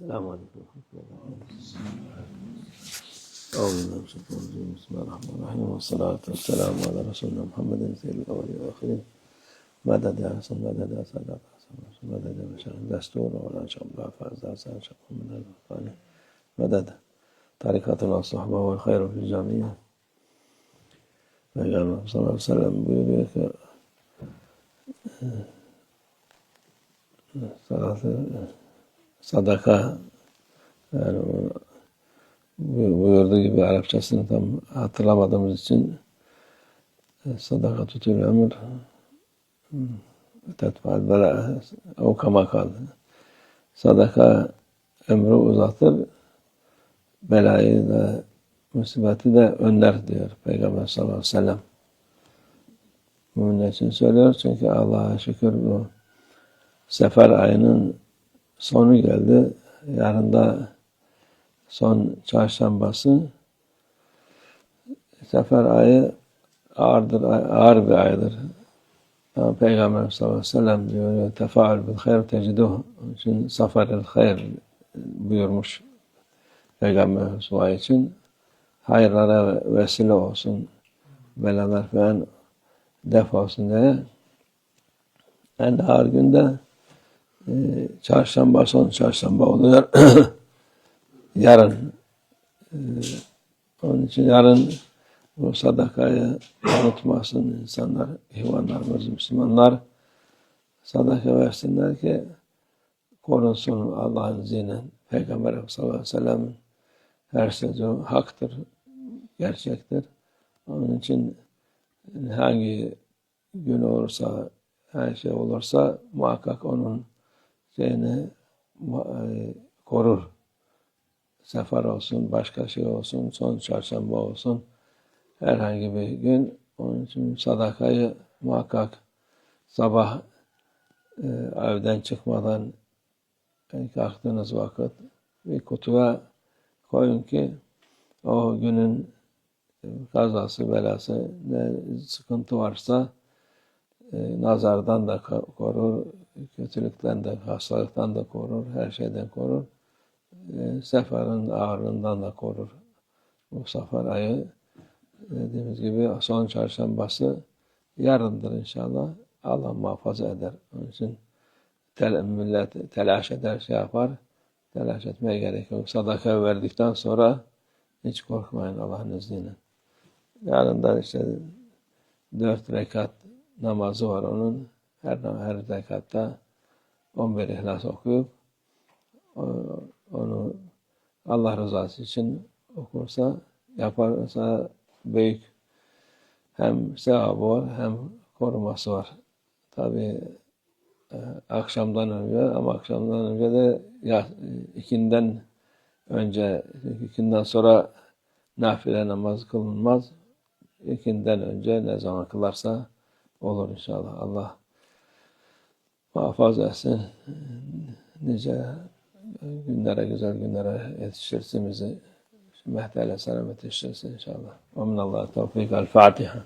السلام عليكم ورحمة الله وبركاته. أعوذ بالله من الشيطان الرجيم. بسم الله الرحمن الرحيم. والصلاة والسلام على رسولنا محمد سيد الأولين والآخرين. مدد يا حسن مدد يا سادات حسن مدد يا بشر دستور ولا شاء الله فاز حسن شاء من الفاني مدد tarikatın الصحبة والخير في الجميع. Peygamber sallallahu aleyhi ve sellem buyuruyor ki salatı sadaka yani buyurduğu gibi Arapçasını tam hatırlamadığımız için sadaka tutul emir tetfal bela o kama kaldı. Sadaka emri uzatır belayı da musibeti de önler diyor Peygamber sallallahu aleyhi ve sellem. Bunun için söylüyor çünkü Allah'a şükür bu sefer ayının sonu geldi. Yarın da son çarşambası. Sefer ayı ağırdır, ağır bir aydır. Ama Peygamber sallallahu aleyhi ve sellem diyor tefaül bil hayr teciduh. İçin safaril hayr buyurmuş Peygamber bu ay için hayırlara vesile olsun, belalar falan def olsun diye. En ağır günde e, çarşamba son çarşamba oluyor. yarın e, onun için yarın bu sadakayı unutmasın insanlar, ihvanlarımız, Müslümanlar sadaka versinler ki korunsun Allah'ın izniyle. Peygamber sallallahu aleyhi ve sellem'in her sözü haktır, gerçektir. Onun için hangi gün olursa, her şey olursa muhakkak onun şeyini korur. Sefer olsun, başka şey olsun, son çarşamba olsun, herhangi bir gün. Onun için sadakayı muhakkak sabah e, evden çıkmadan kalktığınız vakit bir kutuya koyun ki o günün kazası, belası, ne sıkıntı varsa e, nazardan da korur, kötülükten de, hastalıktan da korur, her şeyden korur. E, seferin ağırlığından da korur. Bu sefer ayı dediğimiz gibi son çarşambası yarındır inşallah. Allah muhafaza eder. Onun için tel, millet telaş eder, şey yapar. Telaş etmeye gerek yok. Sadaka verdikten sonra hiç korkmayın Allah'ın izniyle. Yarın da işte dört rekat namazı var onun. Her, her rekatta 11 ihlas okuyup onu Allah rızası için okursa, yaparsa büyük hem sevabı var hem koruması var. Tabi akşamdan önce ama akşamdan önce de ya ikinden önce ikinden sonra nafile namaz kılınmaz. İkinden önce ne zaman kılarsa olur inşallah. Allah muhafaza etsin. Nice günlere, güzel günlere yetiştirsin bizi. Mehdele selamet yetiştirsin inşallah. Ve minallah tevfik. El Fatiha.